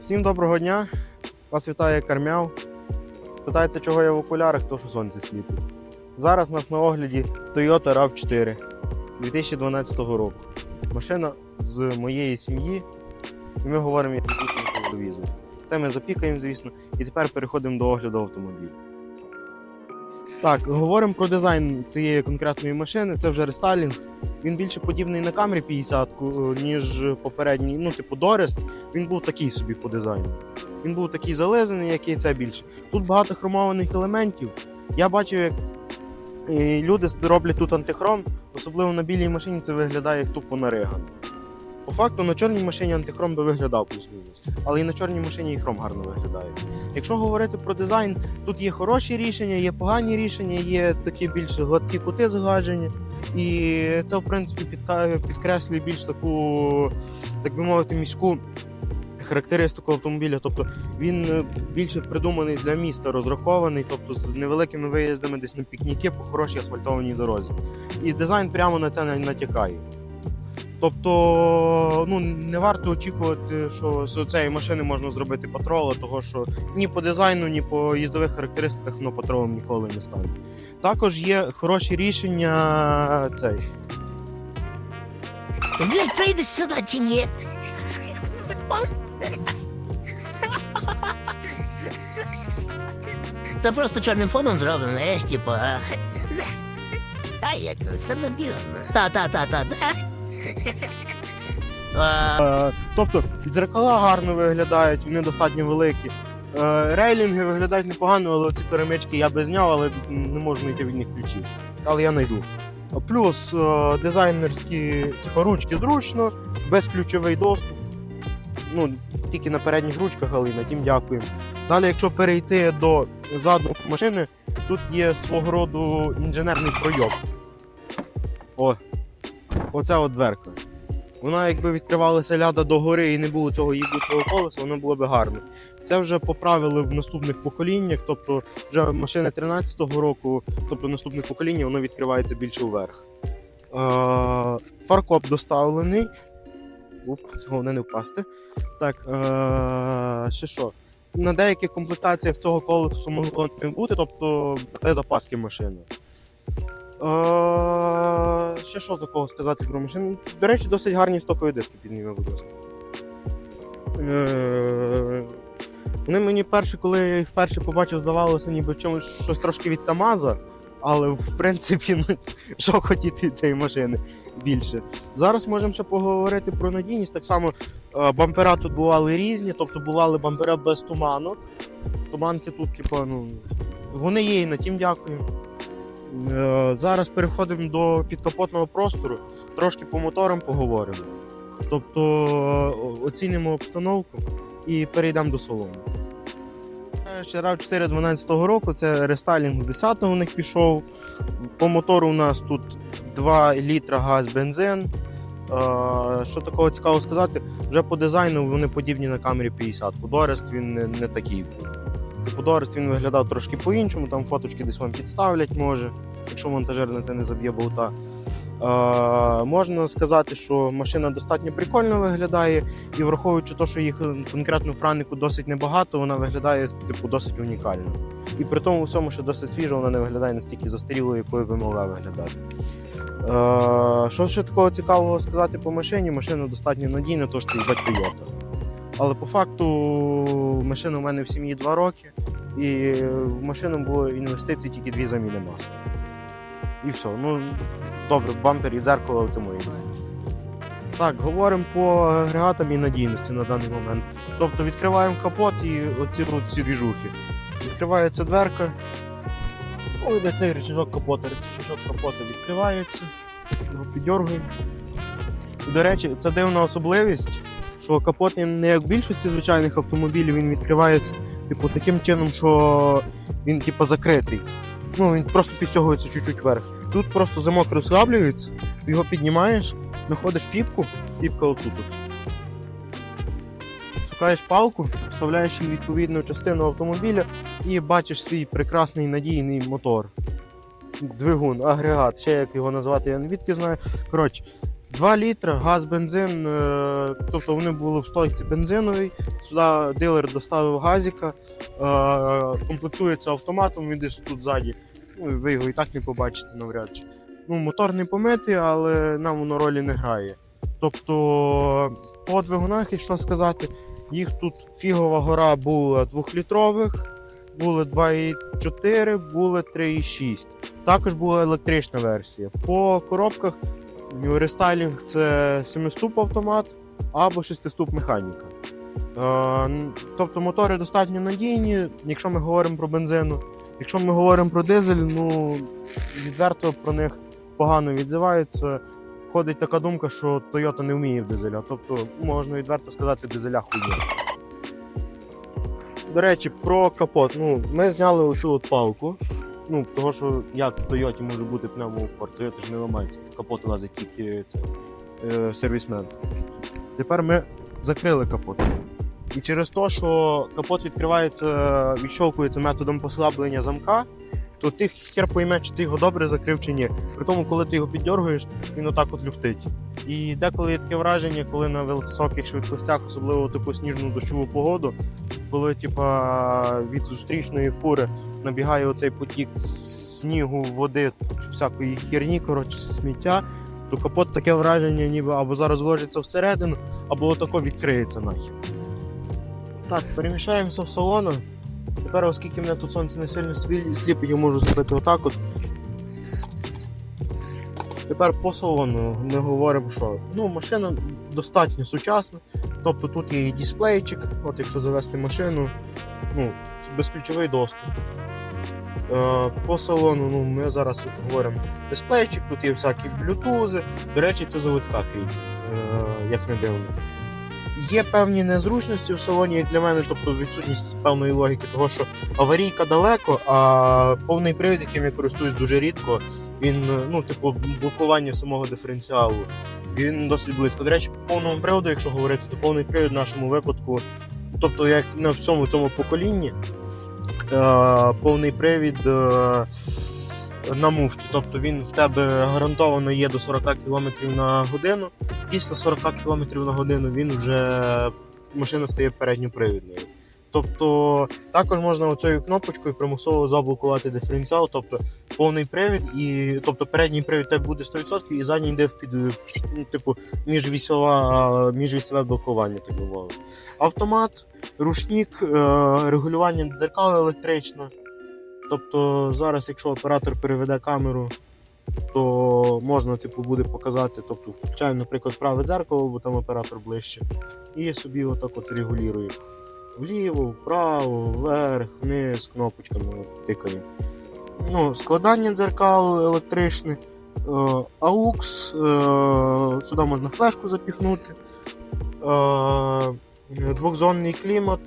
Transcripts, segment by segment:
Всім доброго дня! Вас вітає Кармяв. Питається, чого я в окулярах, то що сонце світить. Зараз у нас на огляді Toyota RAV4 2012 року. Машина з моєї сім'ї, і ми говоримо як телевізор. Це ми запікаємо, звісно, і тепер переходимо до огляду автомобіля. Так, говоримо про дизайн цієї конкретної машини. Це вже рестайлінг. Він більше подібний на камері 50 ніж попередній. Ну, типу, Дорест. Він був такий собі по дизайну. Він був такий залезений, який це більше. Тут багато хромованих елементів. Я бачив, як е, люди роблять тут антихром, особливо на білій машині це виглядає як тупо наригано. По факту на чорній машині антихром би виглядав плюс-мінус, але і на чорній машині і хром гарно виглядає. Якщо говорити про дизайн, тут є хороші рішення, є погані рішення, є такі більш гладкі кути згладжені. І це, в принципі, підкреслює більш таку, так би мовити, міську характеристику автомобіля. Тобто він е, більше придуманий для міста, розрахований, тобто з невеликими виїздами десь на пікніки по хорошій асфальтованій дорозі. І дизайн прямо на це на- натякає. Тобто, ну не варто очікувати, що з цієї машини можна зробити патрола, того що ні по дизайну, ні по їздових характеристиках воно патролом ніколи не стане. Також є хороші рішення цей. Ти, прийдеш сюди чи ні? Це просто чорним фоном зроблено, знаєш, типу. Та як, це нормально. Та-та-та-та, Е, Тобто дзеркала гарно виглядають, вони достатньо великі. Е, Рейлінги виглядають непогано, але ці перемички я би зняв, але не можу знайти від них ключів. Але я знайду. Плюс е, дизайнерські типу, ручки зручно, безключовий доступ. Ну, тільки на передніх ручках, але на тім дякую. Далі, якщо перейти до заду машини, тут є свого роду інженерний пройом. О, оця от дверка. Вона, якби відкривалася ляда догори і не було цього їбучого колеса, воно було б гарно. Це вже поправили в наступних поколіннях, тобто вже машини 13-го року, тобто наступних покоління, воно відкривається більше вверх. Е, фаркоп доставлений. Уп, головне не впасти. Так, е, ще що? На деяких комплектаціях цього колесу могло не бути, тобто це запаски машини. Ще що такого сказати про машину? До речі, досить гарні стокові диски підніме, будь ласка. Е, Вони мені перші, коли я їх вперше побачив, здавалося, ніби чомусь щось трошки від КАМАЗа, але в принципі, ну, що хотіти цієї машини більше. Зараз можемо ще поговорити про надійність. Так само е, бампера тут бували різні, тобто бували бампера без туманок. Туманки тут, типу, ну, вони є і на тім дякую. Е, Зараз переходимо до підкапотного простору, трошки по моторам поговоримо. Тобто е, оцінимо обстановку і перейдемо до салону. Е, Ще RAV 4 12 року, це рестайлінг з 10-го у них пішов. По мотору у нас тут 2 літра газ бензин. Що такого цікаво сказати, вже по дизайну вони подібні на камері 50. Дорест він не, такий. Дорест він виглядав трошки по-іншому, там фоточки десь вам підставлять може, якщо монтажер на це не заб'є болта. Е, можна сказати, що машина достатньо прикольно виглядає, і враховуючи те, що їх е, конкретно франику досить небагато, вона виглядає типу, досить унікально. І при тому всьому, що досить свіжа, вона не виглядає настільки застарілою, якою би могла виглядати. Е, що ще такого цікавого сказати по машині? Машина достатньо надійна, то що їздить Toyota. Але по факту машина у мене в сім'ї 2 роки, і в машину було інвестицій тільки дві заміни маски. І все. Ну, добре, бампер і дзеркало це мої. Так, говоримо по агрегатам і надійності на даний момент. Тобто відкриваємо капот і оці ці ріжухи. Відкривається дверка. Ой, де цей рычажок капота. Рычажок капота відкривається. Його піддергуємо. До речі, це дивна особливість, що капот не як в більшості звичайних автомобілів, він відкривається типу, таким чином, що він типу, закритий. Ну, він просто підстягується чуть-чуть вверх. Тут просто замок розслаблюється, його піднімаєш, знаходиш піпку, піпка отут. шукаєш палку, вставляєш її відповідну частину автомобіля і бачиш свій прекрасний надійний мотор. Двигун, агрегат, ще як його назвати, я не відки знаю. Коротше, 2 літри, газ, бензин, е, тобто вони були в стойці бензиновій. Сюди дилер доставив газіка, е, комплектується автоматом, він десь тут ззаді. Ну, ви його і так не побачите навряд чи. Ну, мотор не помитий, але нам воно ролі не грає. Тобто, по двигунах, якщо сказати, їх тут фігова гора була 2-літрових, були 2,4, були 3,6. Також була електрична версія. По коробках рестайлінг це 7-ступ автомат або 6-ступ механіка. Е, тобто мотори достатньо надійні, якщо ми говоримо про бензину. Якщо ми говоримо про дизель, ну відверто про них погано відзиваються. Ходить така думка, що Toyota не вміє в дизеля. Тобто, можна відверто сказати, дизеля хуйня. До речі, про капот. Ну, ми зняли оцю от палку. Ну, того, що як в Toyota може бути пневмоупор, Toyota ж не ламається. Капот лазить тільки це, е, сервісмен. Тепер ми закрили капот. І через те, що капот відкривається, відщолкується методом послаблення замка, то ти хер пойме, чи ти його добре закрив чи ні. При тому, коли ти його піддергуєш, він отак от люфтить. І деколи є таке враження, коли на високих швидкостях, особливо таку сніжну дощову погоду, коли типа від зустрічної фури набігає оцей потік снігу, води, всякої херні, коротше, сміття, то капот таке враження, ніби або зараз вложиться всередину, або отако відкриється нахер. Так, перемішаємося в салону. Тепер, оскільки мене тут сонце не сильно сліпить, я можу зробити отак от. Тепер по салону ми говоримо, що ну, машина достатньо сучасна. Тобто тут є і дисплейчик, от якщо завести машину, ну, безключовий доступ. Е, по салону ну, ми зараз от говоримо дисплейчик, тут є всякі блютузи. До речі, це заводська хрінь, е, як не дивно. Є певні незручності в салоні, як для мене, тобто відсутність певної логіки, того що аварійка далеко, а повний привід, яким я користуюсь дуже рідко, він, ну, типу, блокування самого диференціалу, він досить близько. До речі, по повному приводу, якщо говорити, то повний привід в нашому випадку, тобто як на всьому цьому поколінні, е, повний привід е, на муфті. Тобто він в тебе гарантовано є до 40 км на годину. Після 40 км на годину він вже машина стає передньопривідною. Тобто також можна оцією кнопочкою примусово заблокувати диференціал, тобто повний привід, і тобто передній привід тебе буде 100% і задній йде в під ну, типу міжвісьова, міжвісьове блокування, так би. Автомат, рушник, е, регулювання дзеркал електрично. Тобто зараз, якщо оператор переведе камеру, то можна типу, буде показати, тобто включаємо, наприклад, праве дзеркало, бо там оператор ближче, і собі отак от регулює. Вліво, вправо, вверх, вниз, кнопочками от, тикає. Ну, складання дзеркал електричних, е, AUX, е, сюди можна флешку запіхнути, е, двохзонний клімат,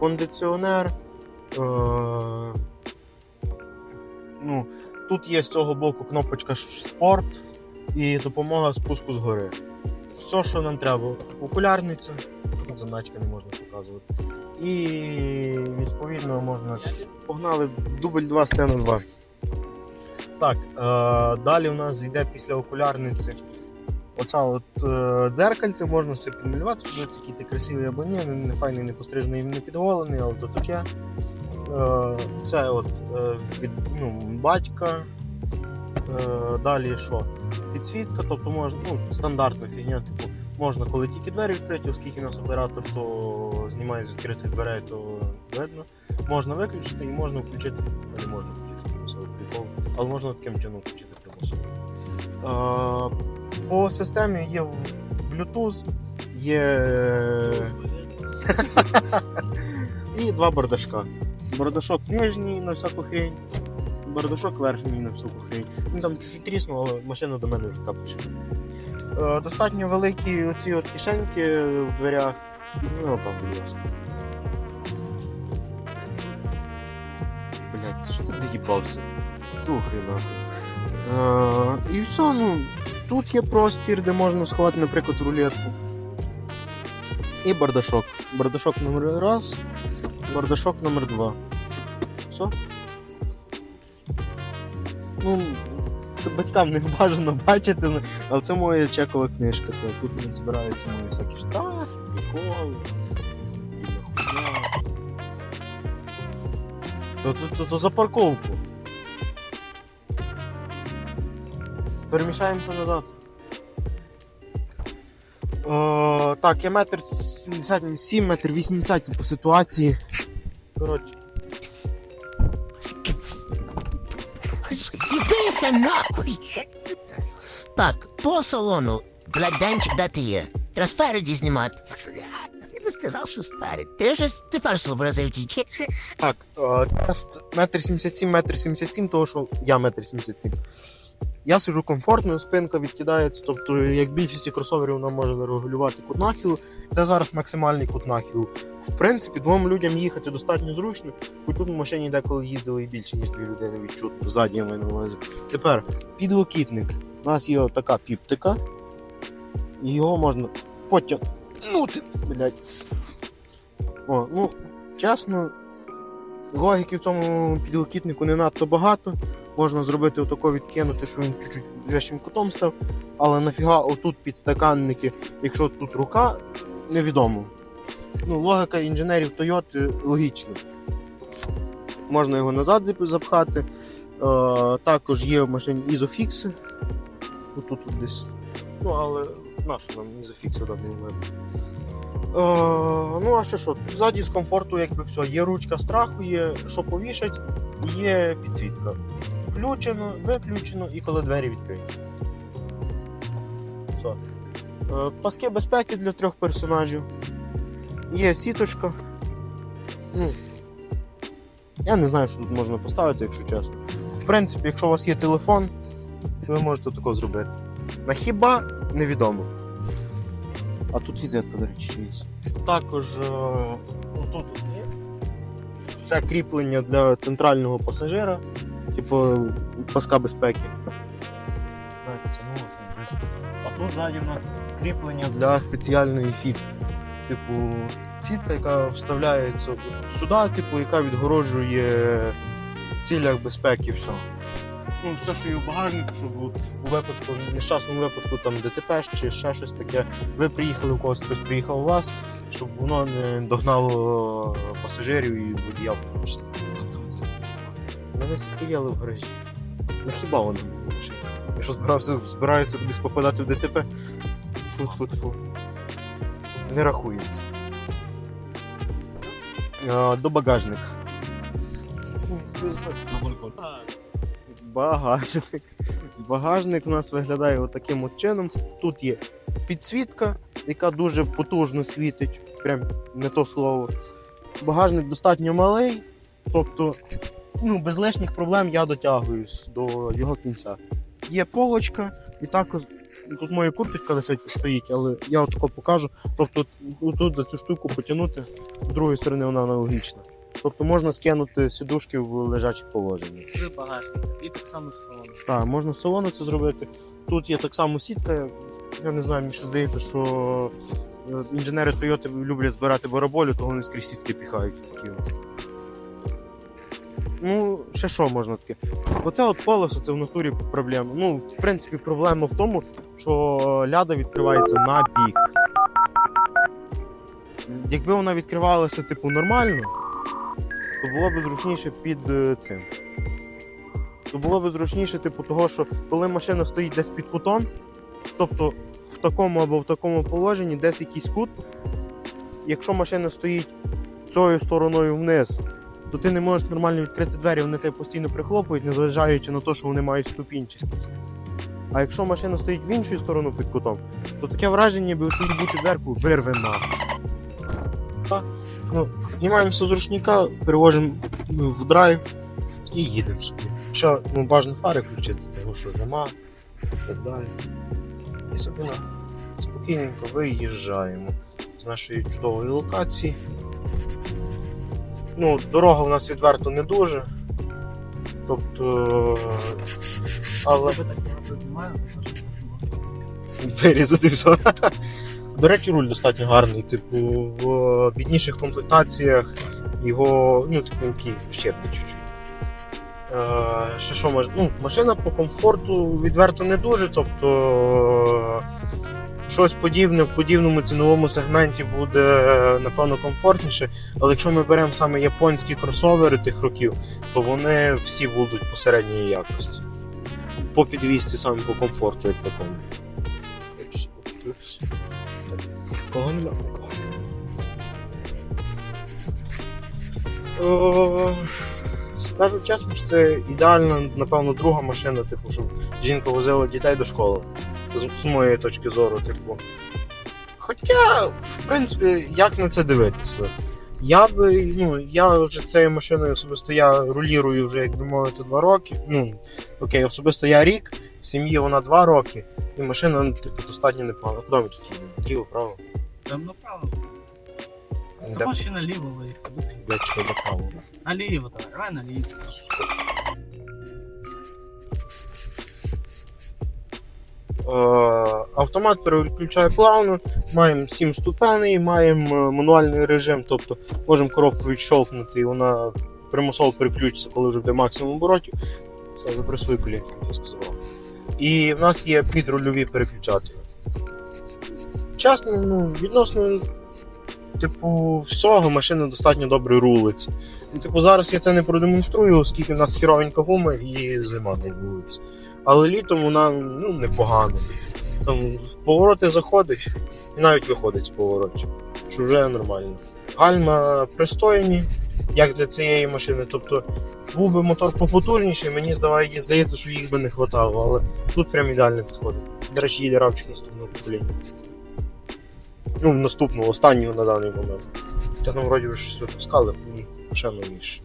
кондиціонер. Е, ну, тут є з цього боку кнопочка спорт і допомога спуску згори. Все, що нам треба. Окулярниця, тут заначки не можна показувати. І відповідно можна. Погнали дубль 2 сцена 2. Так, е, далі у нас йде після окулярниці. Оця от е, дзеркальце можна собі підмалювати, подивитися, який ти красивий або ні, не файний, не пострижений, не підголений, але то таке. Е, це от е, від ну, батька. Е, далі що? Підсвітка, тобто можна, ну, стандартна фігня, типу, можна, коли тільки двері відкриті, оскільки у нас оператор то знімає з відкритих дверей, то видно. Можна виключити і можна включити, не можна включити примусовий прикол, але можна таким чином включити примусово. По системі є Bluetooth, є і два бардашка. Бардашок нижній на всяку хрень, бардашок верхній на всяку хрень. Він там чуть-чуть тріснув, але машина до мене вже така прийшла. Е, достатньо великі оці от кишеньки в дверях. Ну, там, ласка. Блять, що ти доїбався? Слухай нахуй. Е, і все, ну, тут є простір, де можна сховати, наприклад, рулетку. І бардашок. бардашок номер раз, бардашок номер два. Все? Ну, це батькам не бажано бачити, але це моя чекова книжка. То тут не збираються мої всякі штрафи, приколи. То, то, то, то за парковку. Перемішаємося назад. О, так, я метр 77, метр 80 по ситуації. Коротше. Сіпися нахуй. Так, по салону. Блядь, Денчик, де є? Треба знімати. Я не сказав, що спереді. Ти щось тепер зобразив тільки. Так, е, метр 77, метр 77, того що я метр 77. Я сижу комфортно, спинка відкидається, тобто, як більшості кросоверів, вона може регулювати кут нахилу. Це зараз максимальний кут нахилу. В принципі, двом людям їхати достатньо зручно, бо тут в машині деколи їздили і більше, ніж дві людини відчутно. Маю на увазі. Тепер підлокітник. У нас є така піптика, його можна потягнути. Блять. О, ну, чесно, логіки в цьому підлокітнику не надто багато. Можна зробити отако відкинути, що він чуть-чуть вищим кутом став. Але нафіга отут підстаканники, якщо тут рука, невідомо. Ну, логіка інженерів Toyota логічна. Можна його назад запхати. Е, також є в машині ізофікси. Отут от десь. Ну, але нащо нам ізофікси в даному випадку? Е, ну, а ще що? Тут ззаді з комфорту, якби все. Є ручка страху, є що повішать, є підсвітка. Включено, виключено і коли двері відкриті. Все. Паски безпеки для трьох персонажів. Є сіточка. Ну, я не знаю, що тут можна поставити, якщо чесно. В принципі, якщо у вас є телефон, ви можете тако зробити. На хіба невідомо. А тут візитка, до речі, є. Також е, отут от є. Це кріплення для центрального пасажира, типу паска безпеки. Ну. А тут ззаді в нас кріплення для спеціальної сітки. Типу, сітка, яка вставляється сюди, типу, яка відгороджує в цілях безпеки все. Ну, все, що є в багажнику, щоб у випадку, в нещасному випадку там ДТП чи ще щось таке, ви приїхали, у когось хтось приїхав у вас, щоб воно не догнало пасажирів і водія. в тому числі. Стояли в гаражі. Ну хіба воно не? Якщо збирався, збираюся кудись попадати в ДТП, тьфу-тьфу-тьфу. Не рахується. До багажника. Багажник. Багажник у нас виглядає отаким от чином. Тут є підсвітка, яка дуже потужно світить, прям не то слово. Багажник достатньо малий, тобто ну, без лишніх проблем я дотягуюсь до його кінця. Є полочка, і також тут моя курточка висить стоїть, але я отако покажу. Тобто тут за цю штуку потягнути, з другої сторони вона аналогічна. Тобто можна скинути сідушки в лежаче положення. Багато. І так само з салону. Так, можна салону це зробити. Тут є так само сітка. Я не знаю, мені ще здається, що е, інженери Toyota люблять збирати бараболю, то вони скрізь сітки піхають такі. от. Ну, ще що можна таке? Оце от колесо, це в натурі проблема. Ну, в принципі, проблема в тому, що ляда відкривається на бік. Якби вона відкривалася, типу, нормально, то було б зручніше під е, цим то було б зручніше, типу, того, що коли машина стоїть десь під кутом, тобто в такому або в такому положенні, десь якийсь кут, якщо машина стоїть цією стороною вниз, то ти не можеш нормально відкрити двері, вони тебе постійно прихлопують, незважаючи на те, що вони мають ступінчастість. А якщо машина стоїть в іншу сторону під кутом, то таке враження, ніби цю любучу дверку вирве нахуй. Та, Ну, знімаємося з ручника, перевожимо в драйв і їдемо собі. Що ну, бажано фари включити, тому що зима і так далі. І собі спокійненько виїжджаємо з нашої чудової локації. Ну, дорога у нас відверто не дуже. Тобто. Але вирізати все. До речі, руль достатньо гарний. Типу, в бідніших комплектаціях його, ну, типу, який щепне чуть-чуть. Е, ще що може? Ну, машина по комфорту відверто не дуже. Тобто щось подібне в подібному ціновому сегменті буде напевно комфортніше. Але якщо ми беремо саме японські кросовери тих років, то вони всі будуть посередньої якості. По підвісті саме по комфорту, як такому. Кого? Е, Скажу чесно, що це ідеальна, напевно, друга машина, типу, щоб жінка возила дітей до школи. З, з моєї точки зору, типу. Хоча, в принципі, як на це дивитися? Я би, ну, я вже цією машиною особисто я рулірую вже, як би мовити, два роки. Ну, окей, особисто я рік, в сім'ї вона два роки, і машина, ну, типу, достатньо непогана. Куди ми тут їдемо? Ліво, право? Там направо. Де, можеш і наліво виїхати. блядь, направо. Наліво, давай, давай наліво. Е, Автомат переключає плавно, маємо 7 ступеней, маємо е, мануальний режим, тобто можемо коробку відщолкнути і вона примусово переключиться, коли вже буде максимум оборотів. Це за свої колінки, я сказав. І в нас є підрульові переключателі. Чесно, ну, відносно типу, всього машина достатньо добре рулиться. Ну, типу, зараз я це не продемонструю, оскільки в нас хіровенька гума і зима на вулиці. Але літом вона ну, непогана. Там повороти заходить і навіть виходить з поворотів, вже нормально. Гальма пристойні, як для цієї машини. Тобто був би мотор попотужніший, мені здається, що їх би не хватало, але тут прям ідеально підходить. До речі, їде равчик наступного покоління. Ну, наступного, останнього на даний момент. Та там вроді ви щось випускали, ще новіше.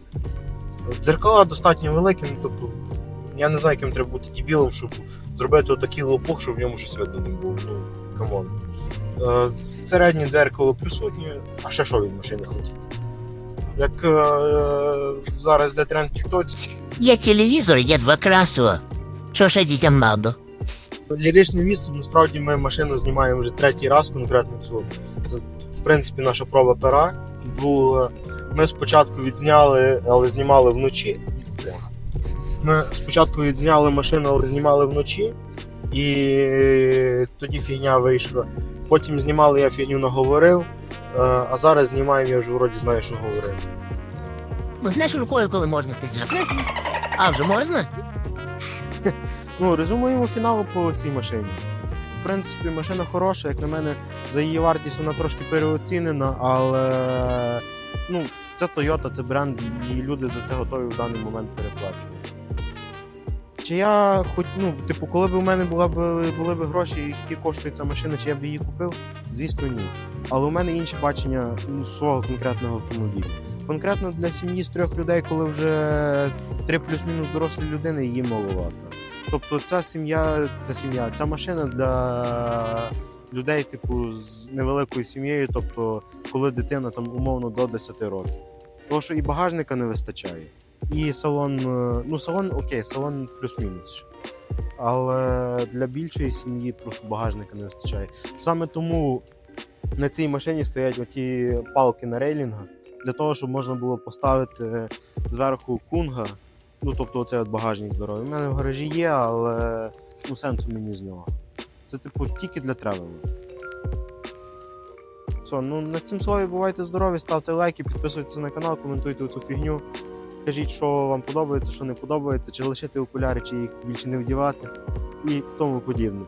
Дзеркала достатньо великі, ну тобто я не знаю, яким треба бути дебілом, щоб зробити отакий лопух, щоб в ньому щось видно не було. Ну, камон. Е, Середнє дзеркало присутнє, а ще що від машини хотів? Як е, зараз де тренд тіктоці, Є телевізор, є два красива. Що ще дітям надо? ліричний відступ, насправді ми машину знімаємо вже третій раз, конкретно цю. Це, в принципі, наша проба пера. Була, ми спочатку відзняли, але знімали вночі. Ми спочатку відзняли машину, але знімали вночі, і тоді фігня вийшла. Потім знімали, я фігню наговорив, е, а зараз знімаємо, я вже вроді знаю, що говорив. Мигнеш рукою, коли можна ти зробити. А вже можна? Ну, резюмуємо фінал по цій машині. В принципі, машина хороша, як на мене, за її вартість вона трошки переоцінена, але ну, це Toyota, це бренд, і люди за це готові в даний момент переплачувати. Чи я хоч, ну, типу, коли б у мене була б, були б гроші, які коштує ця машина, чи я б її купив? Звісно, ні. Але у мене інше бачення ну, свого конкретного автомобіля. Конкретно для сім'ї з трьох людей, коли вже три плюс-мінус дорослі людини, її маловато. Тобто ця сім'я, ця сім'я, ця машина для людей, типу, з невеликою сім'єю, тобто, коли дитина там умовно до 10 років. Тому що і багажника не вистачає. І салон, е, ну салон окей, салон плюс-мінус. Але для більшої сім'ї просто багажника не вистачає. Саме тому на цій машині стоять оті палки на рейлінгах, для того, щоб можна було поставити зверху кунга, Ну, тобто, оцей от багажник здоровий. У мене в гаражі є, але ну, сенсу мені з нього. Це, типу, тільки для тревелу. Все, ну на цим слові бувайте здорові, ставте лайки, підписуйтесь на канал, коментуйте цю фігню. Кажіть, що вам подобається, що не подобається, чи лишити окуляри, чи їх більше не вдівати і тому подібне.